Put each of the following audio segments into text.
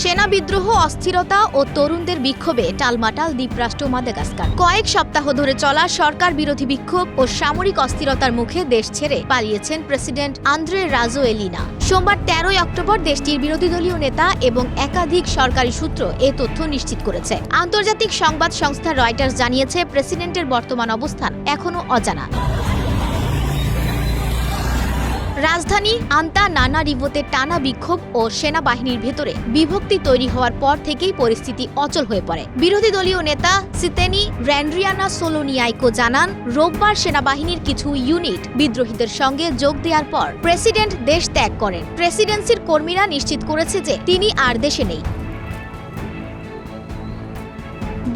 সেনা বিদ্রোহ, অস্থিরতা ও তরুণদের বিক্ষোভে টালমাটাল দ্বীপরাষ্ট্র মাদাগাস্কার। কয়েক সপ্তাহ ধরে চলা সরকার বিরোধী বিক্ষোভ ও সামরিক অস্থিরতার মুখে দেশ ছেড়ে পালিয়েছেন প্রেসিডেন্ট আন্দ্রে রাজো এলিনা সোমবার তেরোই অক্টোবর দেশটির বিরোধী দলীয় নেতা এবং একাধিক সরকারি সূত্র এ তথ্য নিশ্চিত করেছে। আন্তর্জাতিক সংবাদ সংস্থা রয়টার্স জানিয়েছে, প্রেসিডেন্টের বর্তমান অবস্থান এখনও অজানা। রাজধানী আন্তা নানা রিভোতে টানা বিক্ষোভ ও সেনাবাহিনীর ভেতরে বিভক্তি তৈরি হওয়ার পর থেকেই পরিস্থিতি অচল হয়ে পড়ে। বিরোধী দলীয় নেতা সিতেনি র্যান্ড্রিয়ানা সোলোনিয়াইকো জানান, রোববার সেনাবাহিনীর কিছু ইউনিট বিদ্রোহীদের সঙ্গে যোগ দেওয়ার পর প্রেসিডেন্ট দেশ ত্যাগ করেন। প্রেসিডেন্সির কর্মীরা নিশ্চিত করেছে যে তিনি আর দেশে নেই।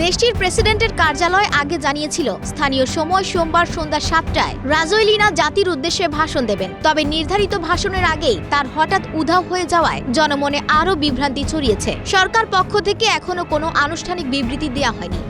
দেশটির প্রেসিডেন্টের কার্যালয় আগে জানিয়েছিল, স্থানীয় সময় সোমবার সন্ধ্যা সাতটায় রাজৈলিনা জাতির উদ্দেশ্যে ভাষণ দেবেন। তবে নির্ধারিত ভাষণের আগেই তার হঠাৎ উধাও হয়ে যাওয়ায় জনমনে আরও বিভ্রান্তি ছড়িয়েছে। সরকার পক্ষ থেকে এখনও কোনো আনুষ্ঠানিক বিবৃতি দেওয়া হয়নি।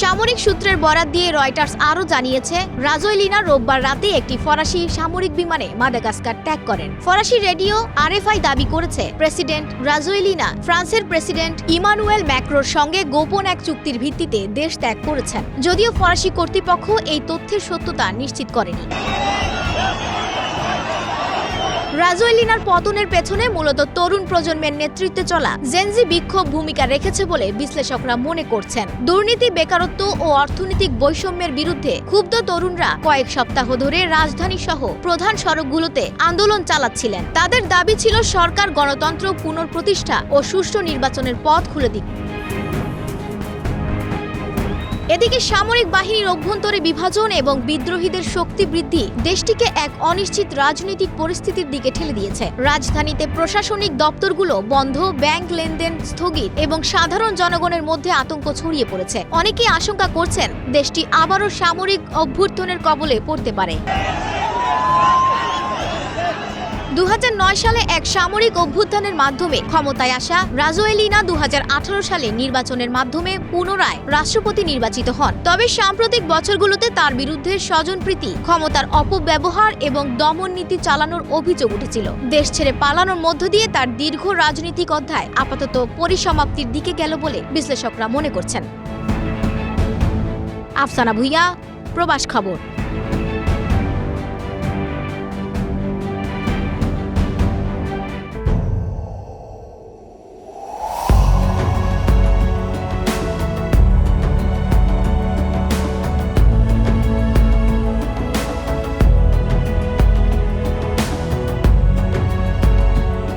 সামরিক সূত্রের বরাত দিয়ে রয়টার্স আরও জানিয়েছে, রাজৈলিনা রোববার রাতে একটি ফরাসি সামরিক বিমানে মাদাগাস্কার ত্যাগ করেন। ফরাসি রেডিও আরএফআই দাবি করেছে, প্রেসিডেন্ট রাজৈলিনা, ফ্রান্সের প্রেসিডেন্ট ইমানুয়েল ম্যাক্রোর সঙ্গে গোপন এক চুক্তির ভিত্তিতে দেশ ত্যাগ করেছেন। যদিও ফরাসি কর্তৃপক্ষ এই তথ্যের সত্যতা নিশ্চিত করেনি। রাজওয়েলিনার পতনের পেছনে মূলত তরুণ প্রজন্মের নেতৃত্বে চলা জেনজি বিক্ষোভ ভূমিকা রেখেছে বলে বিশ্লেষকরা মনে করছেন। দুর্নীতি, বেকারত্ব ও অর্থনৈতিক বৈষম্যের বিরুদ্ধে ক্ষুব্ধ তরুণরা কয়েক সপ্তাহ ধরে রাজধানী সহ প্রধান সড়কগুলোতে আন্দোলন চালাচ্ছিলেন। তাদের দাবি ছিল সরকার, গণতন্ত্র, পুনঃপ্রতিষ্ঠা ও সুষ্ঠু নির্বাচনের পথ খুলে দিক। এদিকে সামরিক বাহিনীর অভ্যন্তরে বিভাজন এবং বিদ্রোহীদের শক্তি বৃদ্ধি দেশটিকে এক অনিশ্চিত রাজনৈতিক পরিস্থিতির দিকে ঠেলে দিয়েছে। রাজধানীতে প্রশাসনিক দপ্তরগুলো বন্ধ, ব্যাংক লেনদেন স্থগিত এবং সাধারণ জনগণের মধ্যে আতঙ্ক ছড়িয়ে পড়েছে। অনেকেই আশঙ্কা করছেন, দেশটি আবারও সামরিক অভ্যুত্থানের কবলে পড়তে পারে। দু হাজার নয় সালে এক সামরিক অভ্যুত্থানের মাধ্যমে ক্ষমতায় আসা রাজোয়েলিনা দু হাজার আঠারো সালে নির্বাচনের মাধ্যমে পুনরায় রাষ্ট্রপতি নির্বাচিত হন। তবে সাম্প্রতিক বছরগুলোতে তার বিরুদ্ধে স্বজনপ্রীতি, ক্ষমতার অপব্যবহার এবং দমন নীতি চালানোর অভিযোগ উঠেছিল। দেশ ছেড়ে পালানোর মধ্য দিয়ে তার দীর্ঘ রাজনৈতিক অধ্যায় আপাতত পরিসমাপ্তির দিকে গেল বলে বিশ্লেষকরা মনে করছেন। আফসানা ভুইয়া, প্রবাস খবর।